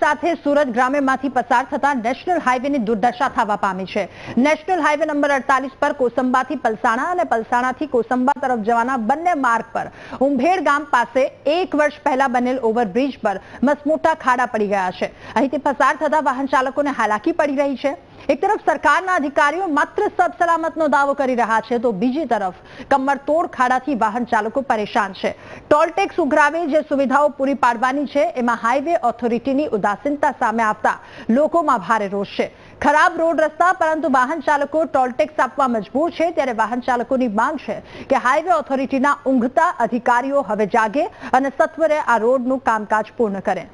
સાથે સુરત ગ્રામ્યમાંથી પસાર થતા નેશનલ હાઈવેની દુર્દશા થવા પામી છે. નેશનલ હાઈવે નંબર અડતાલીસ પર કોસંબાથી પલસાણા અને પલસાણાથી કોસંબા તરફ જવાના બંને માર્ગ પર ઉંભેડ ગામ પાસે એક વર્ષ પહેલા બનેલ ઓવરબ્રિજ પર મસમોટા ખાડા પડી ગયા છે. અહીંથી પસાર થતા વાહન ચાલકોને હાલાકી પડી રહી છે. એક તરફ સરકારના અધિકારીઓ માત્ર સલામતનો દાવો કરી રહ્યા છે, તો બીજી તરફ કમરતોડ ખાડાથી વાહન ચાલકો પરેશાન છે. ટોલ ઉઘરાવે જે સુવિધાઓ પૂરી પાડવાની છે, એમાં હાઈવે ઓથોરિટીની ઉદાસીનતા સામે આવતા લોકોમાં ભારે રોષ છે. ખરાબ રોડ રસ્તા, પરંતુ વાહન ચાલકો ટોલ આપવા મજબૂર છે, ત્યારે વાહન ચાલકોની માંગ છે કે હાઈવે ઓથોરિટીના ઊંઘતા અધિકારીઓ હવે જાગે અને સત્વરે આ રોડનું કામકાજ પૂર્ણ કરે.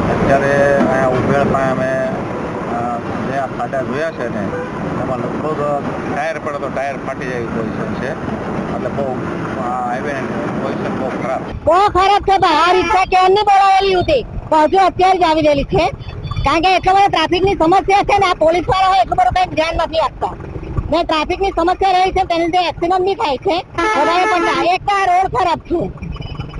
અત્યારે અહીંયા ઉભેળ પાસે અમે આ ફાટા જોયા છે ને એમાં લગભગ ટાયર પડે તો ટાયર ફાટી જાય પોઝિશન છે. એટલે બહુ હાઈવે પોઝિશન બહુ ખરાબ બહુ ખરાબ છે ભાઈ આ રીક્ષા કેમ ની બોલાવેલી હતી હજુ અત્યારે જ આવી ગયેલી છે. કારણ કે એટલો બધો ટ્રાફિકની સમસ્યા છે ને આ પોલીસવાળા હોય એટલું બધું કઈ ધ્યાન નથી આપતા. ને ટ્રાફિકની સમસ્યા રહી છે તેની જે એક્સિડન્ટ બી થાય છે. વધારે પણ એક તો રોડ ખરાબ છે.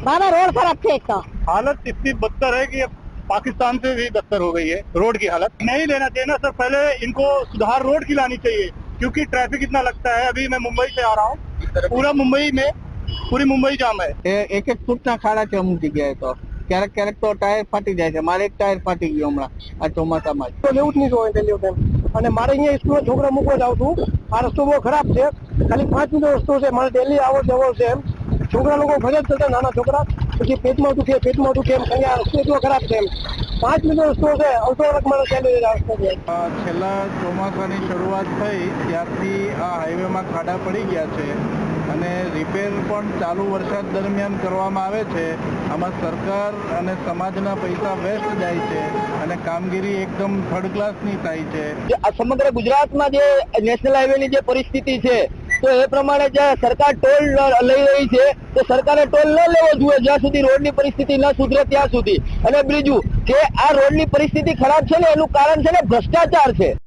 બાબા રોડ ખરાબ છે એક તો. હાલત ઇતની બદતર હે કે पाकिस्तान से भी बदतर हो गई है रोड की हालत नहीं लेना चाहिए ना सर पहले इनको सुधार रोड की लानी चाहिए क्योंकि ट्रैफिक इतना लगता है अभी मैं मुंबई से आ रहा हूँ पूरा मुंबई में पूरी मुंबई जाम है એ એક એક ફૂટના ખાડા છે અમુક જગ્યાએ તો ક્યારેક ક્યારેક તો ટાયર ફાટી જાય છે મારે એક ટાયર ફાટી ગયું હમણાં આ ચોમાસામાં જ તો લેવું જ નહીં જોઈએ ડેલી ટાઈમ અને મારે અહીંયા સ્કૂલમાં છોકરા મૂકવા જાવ છું આ રસ્તો બહુ ખરાબ છે ખાલી પાંચ મિનિટ રસ્તો છે મારે ડેલી આવો જવો છે એમ છોકરા લોકો ભલે જ ચડતા નાના છોકરા પછી પેટમાં દુખે પેટમાં દુખે એમ આ રસ્તો એટલો ખરાબ છે એમ. પાંચ મિનિટ રસ્તો છે કલાક મારે ચાલી રસ્તો છે. છેલ્લા ચોમાસાની શરૂઆત થઈ ત્યારથી આ હાઈવેમાં ખાડા પડી ગયા છે અને રિપેર પણ ચાલુ વરસાદ દરમિયાન કરવામાં આવે છે. આમાં સરકાર અને સમાજના પૈસા વેસ્ટ જાય છે અને કામગીરી એકદમ થર્ડ ક્લાસની થાય છે. આ સમગ્ર ગુજરાતમાં જે નેશનલ હાઈવેની જે પરિસ્થિતિ છે તો એ પ્રમાણે જે સરકાર ટોલ લઈ રહી છે, તો સરકારે ટોલ ન લેવો જોઈએ જ્યાં સુધી રોડની પરિસ્થિતિ ન સુધરે ત્યાં સુધી. અને બીજું કે આ રોડની પરિસ્થિતિ ખરાબ છે ને, એનું કારણ છે ને ભ્રષ્ટાચાર છે.